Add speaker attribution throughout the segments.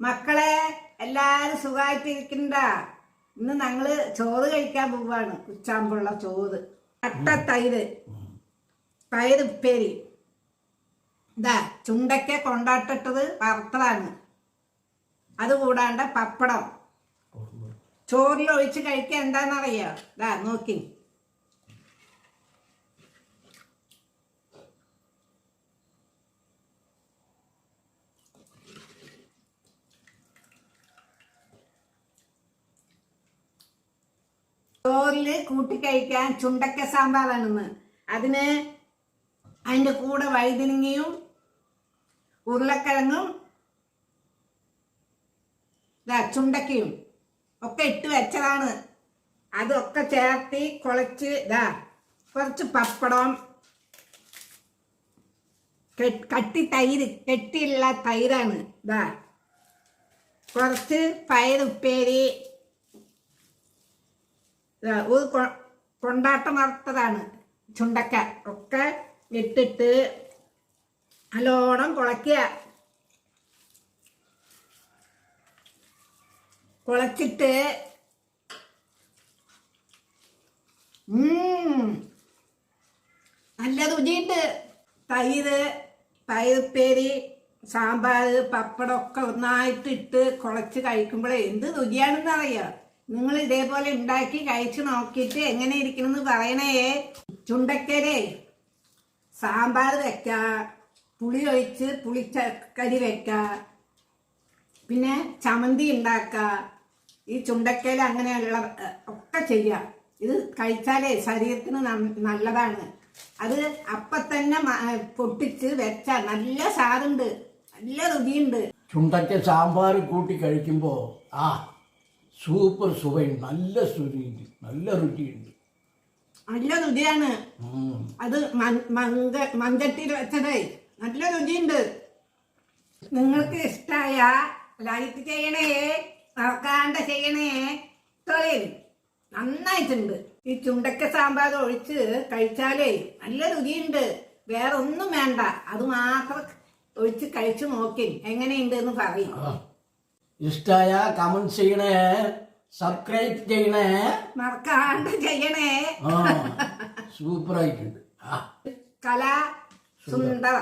Speaker 1: മക്കളെ എല്ലാരും സുഖമായിട്ടിരിക്കണ്ട ഇന്ന് ഞങ്ങൾ ചോറ് കഴിക്കാൻ പോവാണ്. ഉച്ചാമ്പുള്ള ചോറ്. അട്ട തൈര്. തൈര് ഉപ്പേരി. ഇതാ ചുണ്ടക്ക കൊണ്ടാട്ടിട്ടത് വറുത്തതാണ്. അത് കൂടാണ്ട് പപ്പടം. ചോറിൽ ഒഴിച്ച് കഴിക്കാൻ എന്താണെന്നറിയോ ഇതാ നോക്കി. ചോറിൽ കൂട്ടി കഴിക്കാൻ ചുണ്ടക്ക സാമ്പാറാണെന്ന്. അതിന് അതിന്റെ കൂടെ വഴുതിനങ്ങയും ഉരുളക്കിഴങ്ങും ചുണ്ടക്കയും ഒക്കെ ഇട്ട് വെച്ചതാണ്. അതൊക്കെ ചേർത്തി കുളച്ച് ഇതാ കുറച്ച് പപ്പടം കട്ടി തൈര് കെട്ടിയുള്ള തൈരാണ് ഇതാ കുറച്ച് പയറുപ്പേരി ഒരു കൊണ്ടാട്ടം വറുത്തതാണ് ചുണ്ടക്ക ഒക്കെ ഇട്ടിട്ട് നല്ലോണം കുളയ്ക്കുക കുളച്ചിട്ട് നല്ല രുചിയുണ്ട്. തൈര് തൈരുപ്പേരി സാമ്പാർ പപ്പടമൊക്കെ ഒന്നായിട്ട് ഇട്ട് കുളച്ച് കഴിക്കുമ്പോഴേ എന്ത് രുചിയാണെന്ന് അറിയാം നിങ്ങൾ ഇതേപോലെ ഉണ്ടാക്കി കഴിച്ചു നോക്കിയിട്ട് എങ്ങനെ ഇരിക്കണമെന്ന് പറയണേ. ചുണ്ടക്കരെ സാമ്പാർ വെക്ക പുളി ഒഴിച്ച് പുളിച്ചക്കരി വെക്ക പിന്നെ ചമന്തി ഉണ്ടാക്ക ഈ ചുണ്ടക്കയില അങ്ങനെയുള്ള ഒക്കെ ചെയ്യാം ഇത് കഴിച്ചാലേ ശരീരത്തിന് നല്ലതാണ്. അത് അപ്പൊ തന്നെ പൊട്ടിച്ച് വെച്ച നല്ല സ്വാദുണ്ട് നല്ല രുചിയുണ്ട്.
Speaker 2: ചുണ്ടക്ക സാമ്പാർ കൂട്ടി കഴിക്കുമ്പോൾ ആ സൂപ്പർ സുഖയുണ്ട് നല്ല സുരുചി നല്ല രുചിയുണ്ട്.
Speaker 1: നല്ല രുചിയാണ്. അത് മഞ്ചട്ടി മഞ്ചട്ടിയിൽ വെച്ചതേ. നല്ല രുചിയുണ്ട്. നിങ്ങൾക്ക് ഇഷ്ടമായ ലൈക്ക് ചെയ്യണേ മറക്കാണ്ട് ചെയ്യണേ തൊഴിൽ നന്നായിട്ടുണ്ട്. ഈ ചുണ്ടക്ക സാമ്പാർ ഒഴിച്ച് കഴിച്ചാലേ നല്ല രുചിയുണ്ട്. വേറെ ഒന്നും വേണ്ട. അത് മാത്രം ഒഴിച്ച് കഴിച്ചു നോക്കി. എങ്ങനെയുണ്ട് എന്ന് പറയും.
Speaker 2: ഇഷ്ടായ കമന്റ് ചെയ്യണേ സബ്സ്ക്രൈബ് ചെയ്യണേ.
Speaker 1: മറക്കാണ്ട് ചെയ്യണേ.
Speaker 2: ആ സൂപ്പറായിട്ടുണ്ട്. ആ.
Speaker 1: കല സുന്ദര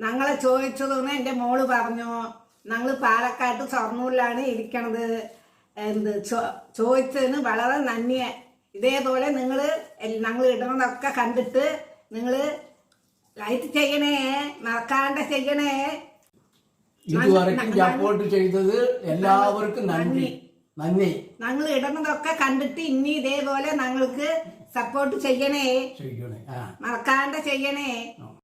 Speaker 1: ഞങ്ങളെ ചോദിച്ചതെന്ന് എന്റെ മോൾ പറഞ്ഞു ഞങ്ങൾ പാലക്കാട്ട് ഷൊർണൂരിലാണ് ഇരിക്കണത്. എന്ത് ചോ- ചോദിച്ചതിന് വളരെ നന്ദി ഇതേപോലെ നിങ്ങൾ ഞങ്ങൾ ഇടണതൊക്കെ കണ്ടിട്ട് നിങ്ങൾ ലൈറ്റ് ചെയ്യണേ മറക്കാണ്ട് ചെയ്യണേ.
Speaker 2: ഇതുവരെയ്ക്കും സപ്പോർട്ട് ചെയ്തത് എല്ലാവർക്കും നന്ദി. നന്ദി.
Speaker 1: ഞങ്ങൾ ഇടുന്നതൊക്കെ കണ്ടിട്ട് ഇനി ഇതേപോലെ ഞങ്ങൾക്ക് സപ്പോർട്ട് ചെയ്യണേ.
Speaker 2: ചെയ്യണേ.
Speaker 1: മറക്കാണ്ട് ചെയ്യണേ.